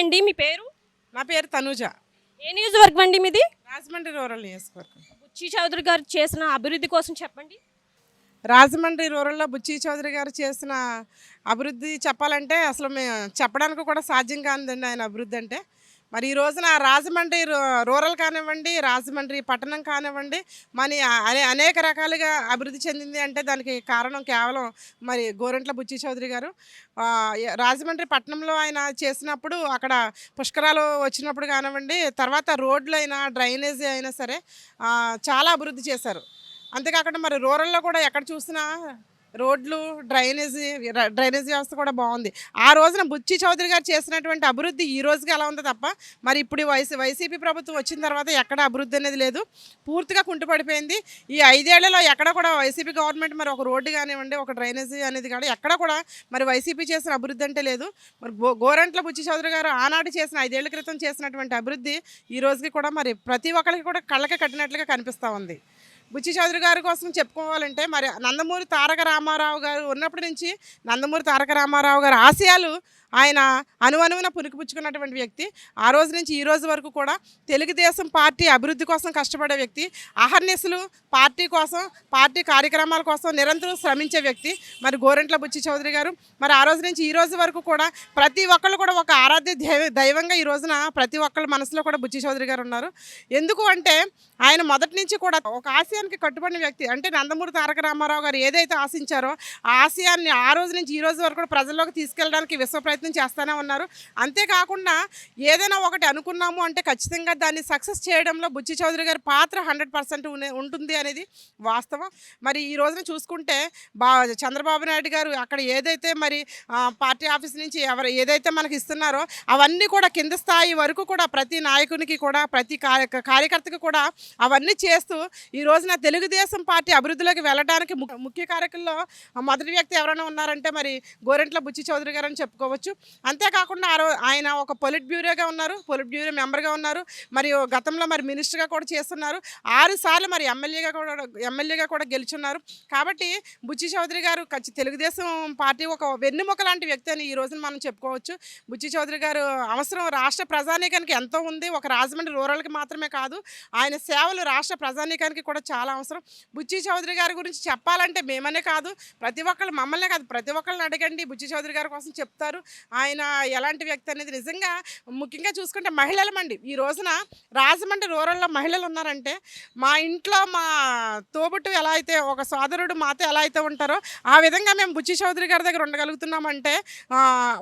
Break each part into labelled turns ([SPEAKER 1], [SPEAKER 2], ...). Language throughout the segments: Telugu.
[SPEAKER 1] అండి మీ పేరు?
[SPEAKER 2] నా పేరు తనూజ.
[SPEAKER 1] ఏ నియోజకవర్గం అండి మీది?
[SPEAKER 2] రాజమండ్రి రూరల్ నియోజకవర్గం.
[SPEAKER 1] బుచ్చి చౌదరి గారు చేసిన అభివృద్ధి కోసం చెప్పండి.
[SPEAKER 2] రాజమండ్రి రూరల్లో బుచ్చి చౌదరి గారు చేసిన అభివృద్ధి చెప్పాలంటే అసలు మేము చెప్పడానికి కూడా సాధ్యం కానిదండి ఆయన అభివృద్ధి అంటే. మరి ఈ రోజున రాజమండ్రి రూరల్ కానివ్వండి రాజమండ్రి పట్టణం కానివ్వండి మన అనే అనేక రకాలుగా అభివృద్ధి చెందింది అంటే దానికి కారణం కేవలం మరి గోరంట్ల బుచ్చి చౌదరి గారు. రాజమండ్రి పట్టణంలో ఆయన చేసినప్పుడు అక్కడ పుష్కరాలు వచ్చినప్పుడు కానివ్వండి తర్వాత రోడ్లు అయినా డ్రైనేజీ అయినా సరే చాలా అభివృద్ధి చేశారు. అంతేకాకుండా మరి రూరల్లో కూడా ఎక్కడ చూసినా రోడ్లు డ్రైనేజీ డ్రైనేజీ వ్యవస్థ కూడా బాగుంది. ఆ రోజున బుచ్చి చౌదరి గారు చేసినటువంటి అభివృద్ధి ఈ రోజుకి అలా ఉంది తప్ప మరి ఇప్పుడు వైసీ వైసీపీ ప్రభుత్వం వచ్చిన తర్వాత ఎక్కడ అభివృద్ధి అనేది లేదు. పూర్తిగా కుంటుపడిపోయింది. ఈ ఐదేళ్ళలో ఎక్కడ కూడా వైసీపీ గవర్నమెంట్ మరి ఒక రోడ్డు కానివ్వండి ఒక డ్రైనేజీ అనేది కానీ ఎక్కడ కూడా మరి వైసీపీ చేసిన అభివృద్ధి అంటే లేదు. మరి గో గోరంట్ల బుచ్చి చౌదరి గారు ఆనాడు చేసిన ఐదేళ్ళ క్రితం చేసినటువంటి అభివృద్ధి ఈ రోజుకి కూడా మరి ప్రతి ఒక్కరికి కూడా కళ్ళకి కట్టినట్లుగా కనిపిస్తూ ఉంది. బుచ్చి చౌదరి గారి కోసం చెప్పుకోవాలంటే మరి నందమూరి తారక రామారావు గారు ఉన్నప్పటి నుంచి నందమూరి తారక రామారావు గారి ఆశయాలు ఆయన అనువనువున పునికిపుచ్చుకున్నటువంటి వ్యక్తి. ఆ రోజు నుంచి ఈ రోజు వరకు కూడా తెలుగుదేశం పార్టీ అభివృద్ధి కోసం కష్టపడే వ్యక్తి అహర్నిశలు పార్టీ కోసం పార్టీ కార్యక్రమాల కోసం నిరంతరం శ్రమించే వ్యక్తి మరి గోరెంట్ల బుచ్చి చౌదరి గారు. మరి ఆ రోజు నుంచి ఈ రోజు వరకు కూడా ప్రతి ఒక్కళ్ళు కూడా ఒక ఆరాధ్య దైవ- దైవంగా ఈ రోజున ప్రతి ఒక్కళ్ళ మనసులో కూడా బుచ్చి చౌదరి గారు ఉన్నారు. ఎందుకు అంటే ఆయన మొదటి నుంచి కూడా ఒక ఆశ ఆశయానికి కట్టుబడిన వ్యక్తి. అంటే నందమూరి తారక రామారావు గారు ఏదైతే ఆశించారో ఆ ఆశయాన్ని ఆ రోజు నుంచి ఈ రోజు వరకు కూడా ప్రజల్లోకి తీసుకెళ్ళడానికి విశ్వ ప్రయత్నం చేస్తూనే ఉన్నారు. అంతేకాకుండా ఏదైనా ఒకటి అనుకున్నాము అంటే ఖచ్చితంగా దాన్ని సక్సెస్ చేయడంలో బుచ్చి చౌదరి గారి పాత్ర హండ్రెడ్ పర్సెంట్ ఉంటుంది అనేది వాస్తవం. మరి ఈ రోజున చూసుకుంటే బా చంద్రబాబు నాయుడు గారు అక్కడ ఏదైతే మరి పార్టీ ఆఫీస్ నుంచి ఎవరు ఏదైతే మనకి ఇస్తున్నారో అవన్నీ కూడా కింద స్థాయి వరకు కూడా ప్రతి నాయకునికి కూడా ప్రతి కార్యకర్తకు కార్యకర్తకి కూడా అవన్నీ చేస్తూ ఈ రోజున తెలుగుదేశం పార్టీ అభివృద్ధిలోకి వెళ్ళడానికి ముఖ్య కార్యకుల్లో మొదటి వ్యక్తి ఎవరైనా ఉన్నారంటే మరి గోరెంట్ల బుచ్చి చౌదరి గారు అని చెప్పుకోవచ్చు. అంతేకాకుండా ఆ ఆయన ఒక పొలిట్ బ్యూరోగా ఉన్నారు పొలిట్ బ్యూరో మెంబర్గా ఉన్నారు మరియు గతంలో మరి మినిస్టర్గా కూడా చేస్తున్నారు. ఆరు సార్లు మరి ఎమ్మెల్యేగా కూడా ఎమ్మెల్యేగా కూడా గెలుచున్నారు. కాబట్టి బుచ్చి చౌదరి గారు ఖచ్చి- తెలుగుదేశం పార్టీ ఒక వెన్నుముక లాంటి వ్యక్తి అని ఈ రోజున మనం చెప్పుకోవచ్చు. బుచ్చి చౌదరి గారు అవసరం రాష్ట్ర ప్రజానీకానికి ఎంతో ఉంది. ఒక రాజమండ్రి రూరల్కి మాత్రమే కాదు ఆయన సేవలు రాష్ట్ర ప్రజానీకానికి కూడా చాలా అవసరం. బుచ్చి చౌదరి గారి గురించి చెప్పాలంటే మేమనే కాదు ప్రతి ఒక్కళ్ళు మమ్మల్నే కాదు ప్రతి ఒక్కళ్ళని అడగండి. బుచ్చి చౌదరి గారి కోసం చెప్తారు. ఆయన ఎలాంటి వ్యక్తి అనేది నిజంగా ముఖ్యంగా చూసుకుంటే మహిళల మండి ఈ రోజున రాజమండ్రి రూరల్లో మహిళలు ఉన్నారంటే మా ఇంట్లో మా తోబుట్టు ఎలా అయితే ఒక సోదరుడు మాతో ఎలా అయితే ఉంటారో ఆ విధంగా మేము బుచ్చి చౌదరి గారి దగ్గర ఉండగలుగుతున్నామంటే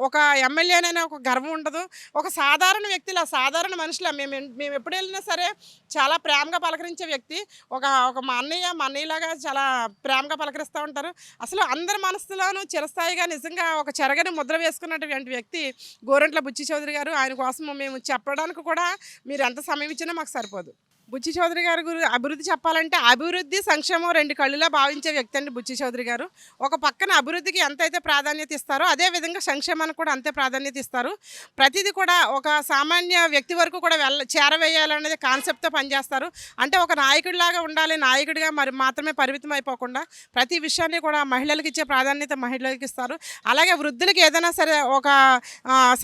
[SPEAKER 2] ఒక ఎమ్మెల్యేనైనా ఒక గర్వం ఉండదు. ఒక సాధారణ వ్యక్తిలా సాధారణ మనుషుల మేము మేము ఎప్పుడు వెళ్ళినా సరే చాలా ప్రేమగా పలకరించే వ్యక్తి. ఒక ఒక మా అన్నయ్య మా అన్నయ్యలాగా చాలా ప్రేమగా పలకరిస్తూ ఉంటారు. అసలు అందరి మనసులోనూ చిరస్థాయిగా నిజంగా ఒక చెరగని ముద్ర వేసుకున్నటువంటి వ్యక్తి గోరంట్ల బుచ్చి చౌదరి గారు. ఆయన కోసం మేము చెప్పడానికి కూడా మీరు ఎంత సమయం ఇచ్చినా మాకు సరిపోదు. బుచ్చి చౌదరి గారి గురి అభివృద్ధి చెప్పాలంటే అభివృద్ధి సంక్షేమం రెండు కళ్ళులా భావించే వ్యక్తి అండి బుచ్చి చౌదరి గారు. ఒక పక్కన అభివృద్ధికి ఎంతైతే ప్రాధాన్యత ఇస్తారో అదే విధంగా సంక్షేమానికి కూడా అంతే ప్రాధాన్యత ఇస్తారు. ప్రతిదీ కూడా ఒక సామాన్య వ్యక్తి వరకు కూడా వెళ్ళ చేరవేయాలనేది కాన్సెప్ట్తో పనిచేస్తారు. అంటే ఒక నాయకుడిలాగా ఉండాలి నాయకుడిగా మరి మాత్రమే పరిమితం అయిపోకుండా ప్రతి విషయాన్ని కూడా మహిళలకు ఇచ్చే ప్రాధాన్యత మహిళలకు ఇస్తారు. అలాగే వృద్ధులకి ఏదైనా సరే ఒక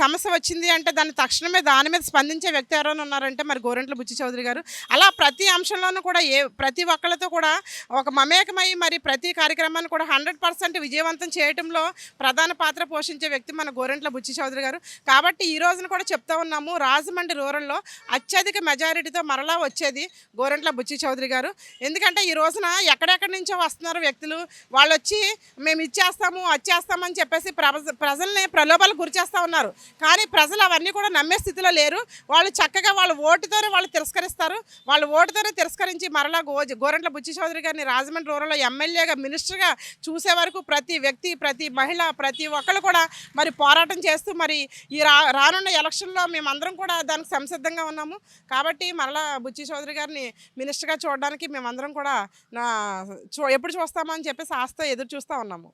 [SPEAKER 2] సమస్య వచ్చింది అంటే దాన్ని తక్షణమే దాని మీద స్పందించే వ్యక్తి ఎవరైనా ఉన్నారంటే మరి గోరెంట్ల బుచ్చి చౌదరి గారు. అలా ప్రతి అంశంలోనూ కూడా ఏ ప్రతి ఒక్కళ్ళతో కూడా ఒక మమేకమై మరి ప్రతి కార్యక్రమాన్ని కూడా హండ్రెడ్ పర్సెంట్ విజయవంతం చేయడంలో ప్రధాన పాత్ర పోషించే వ్యక్తి మన గోరెంట్ల బుచ్చి చౌదరి గారు. కాబట్టి ఈ రోజున కూడా చెప్తా ఉన్నాము రాజమండ్రి రూరల్లో అత్యధిక మెజారిటీతో మరలా వచ్చేది గోరెంట్ల బుచ్చి చౌదరి గారు. ఎందుకంటే ఈ రోజున ఎక్కడెక్కడి నుంచో వస్తున్నారు వ్యక్తులు వాళ్ళు వచ్చి మేము ఇచ్చేస్తాము వచ్చేస్తామని చెప్పేసి ప్రజల్ని ప్రలోభాలు గురిచేస్తూ ఉన్నారు. కానీ ప్రజలు అవన్నీ కూడా నమ్మే స్థితిలో లేరు. వాళ్ళు చక్కగా వాళ్ళ ఓటుతోనే వాళ్ళు తిరస్కరిస్తారు. వాళ్ళు ఓటుతోనే తిరస్కరించి మరలా గో గోరంట్ల బుచ్చి చౌదరి గారిని రాజమండ్రి రూరల్లో ఎమ్మెల్యేగా మినిస్టర్గా చూసే వరకు ప్రతి వ్యక్తి ప్రతి మహిళ ప్రతి ఒక్కరు కూడా మరి పోరాటం చేస్తూ మరి ఈ రా రానున్న ఎలక్షన్లో మేమందరం కూడా దానికి సంసిద్ధంగా ఉన్నాము. కాబట్టి మరలా బుచ్చి చౌదరి గారిని మినిస్టర్గా చూడడానికి మేమందరం కూడా నా చూ ఎప్పుడు చూస్తామని అని చెప్పేసి ఆస్తో ఎదురు చూస్తూ ఉన్నాము.